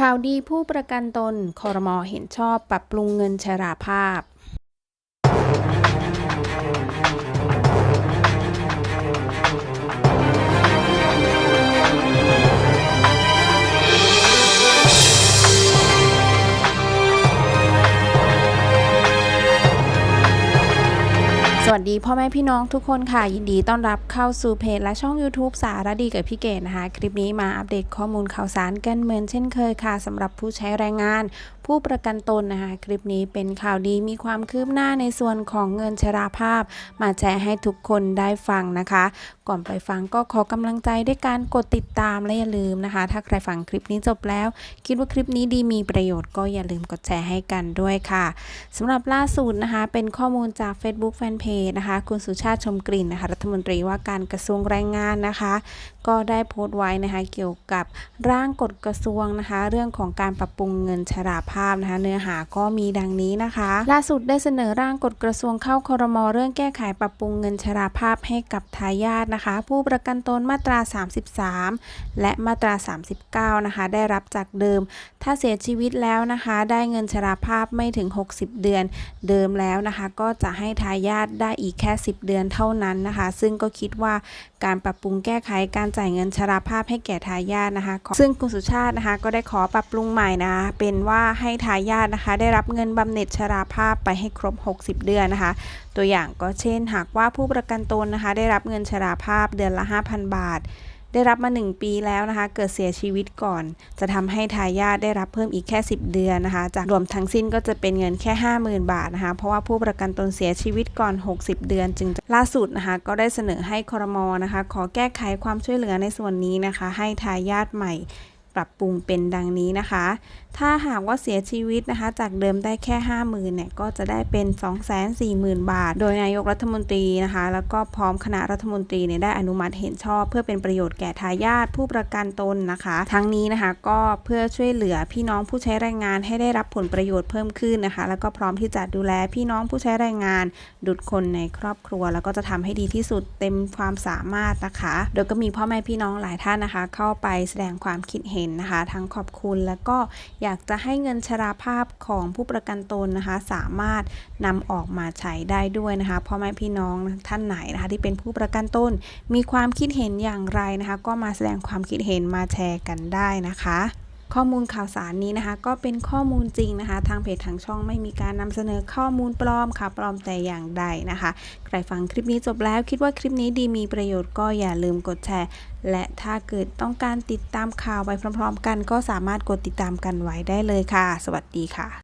ข่าวดีผู้ประกันตนคอรมอเห็นชอบปรับปรุงเงินชราภาพ วัสดีพ่อแม่พี่น้องทุกคนค่ะ ยินดีต้อนรับเข้าสู่เพจและช่อง YouTube สารดีกับพี่เกดนะคะ คลิปนี้มาอัปเดตข้อมูลข่าวสารกันเหมือนเช่นเคยค่ะสำหรับผู้ใช้แรงงาน ผู้ประกันตนนะคะ คลิปนี้เป็นข่าวดีมีความคืบหน้าในส่วนของเงินชราภาพ มาแชร์ให้ทุกคนได้ฟังนะคะ ก่อนไปฟังก็ขอกำลังใจด้วยการกดติดตามและอย่าลืมนะคะ ถ้าใครฟังคลิปนี้จบแล้ว คิดว่าคลิปนี้ดีมีประโยชน์ก็อย่าลืมกดแชร์ให้กันด้วยค่ะสำหรับล่าสุดนะคะ เป็นข้อมูลจาก Facebook Fanpage นะคะ คุณสุชาติชมกลิ่นนะคะ รัฐมนตรีว่าการกระทรวงแรงงานนะคะ ก็ได้โพสต์ไว้นะคะ เกี่ยวกับร่างกฎกระทรวงนะคะ เรื่องของการปรับปรุงเงินชราภาพนะคะ เนื้อหาก็มีดังนี้นะคะ ล่าสุดได้เสนอร่างกฎกระทรวงเข้าครมเรื่องแก้ไขปรับปรุงเงินชราภาพให้กับทายาทนะคะ ผู้ประกันตนมาตรา 33 และมาตรา 39 นะคะ ได้รับจากเดิม ถ้าเสียชีวิตแล้วนะคะ ได้เงินชราภาพไม่ถึง 60 เดือนเดิมแล้วนะคะ ก็จะให้ทายาทได้อีกแค่ 10 เดือนเท่านั้นนะคะ ซึ่งก็คิดว่าการปรับปรุงแก้ไขการจ่ายเงินชราภาพให้แก่ทายาทนะคะ ซึ่งคุณสุชาตินะคะก็ได้ขอปรับปรุงใหม่นะคะ เป็นว่าให้ทายาทนะคะ ได้รับเงินบำเหน็จชราภาพไปให้ครบ 60 เดือนนะคะ ตัวอย่างก็เช่น หากว่าผู้ประกันตนนะคะ ได้รับเงินชราภาพเดือนละ 5,000 บาท ได้รับมา 1 ปีแล้วนะคะ เกิดเสียชีวิตก่อน จะทำให้ทายาทได้รับเพิ่มอีกแค่ 10 เดือนนะคะ จากรวมทั้งสิ้นก็จะเป็นเงินแค่ 50,000 บาทนะคะ เพราะว่าผู้ประกันตนเสียชีวิตก่อน 60 เดือน จึงล่าสุดนะคะ ก็ได้เสนอให้ครมนะคะ ขอแก้ไขความช่วยเหลือในส่วนนี้นะคะ ให้ทายาทใหม่ ปรับปรุงเป็นดังนี้นะคะ ถ้าหากว่าเสียชีวิตนะคะ จากเดิมได้แค่ 50,000เนี่ยก็จะได้เป็น 240,000 บาท โดยนายกรัฐมนตรีนะคะ แล้วก็พร้อมคณะรัฐมนตรีเนี่ยได้อนุมัติเห็นชอบ เพื่อเป็นประโยชน์แก่ทายาทผู้ประกันตนนะคะ ทั้งนี้นะคะก็เพื่อช่วยเหลือพี่น้องผู้ใช้แรงงานให้ได้รับผลประโยชน์เพิ่มขึ้นนะคะ แล้วก็พร้อมที่จะดูแลพี่น้องผู้ใช้แรงงาน ดุดคนในครอบครัว แล้วก็จะทำให้ดีที่สุดเต็มความสามารถนะคะ โดยก็มีพ่อแม่พี่น้องหลายท่านนะคะ เข้าไปแสดงความคิดเห็นนะคะทั้งขอบคุณแล้วก็อยากจะให้เงินชราภาพของผู้ประกันตนนะคะ สามารถนำออกมาใช้ได้ด้วยนะคะพ่อแม่พี่น้องท่านไหนนะคะ ที่เป็นผู้ประกันตนมีความคิดเห็นอย่างไรนะคะ ก็มาแสดงความคิดเห็นมาแชร์กันได้นะคะ ข้อมูลข่าวสารนี้นะคะ ก็เป็นข้อมูลจริงนะคะ ทางเพจทางช่องไม่มีการนำเสนอข้อมูลปลอมค่ะ ปลอมแต่อย่างใดนะคะ ใครฟังคลิปนี้จบแล้ว คิดว่าคลิปนี้ดีมีประโยชน์ก็อย่าลืมกดแชร์ และถ้าเกิดต้องการติดตามข่าวไปพร้อม ๆ กัน ก็สามารถกดติดตามกันไว้ได้เลยค่ะ สวัสดีค่ะ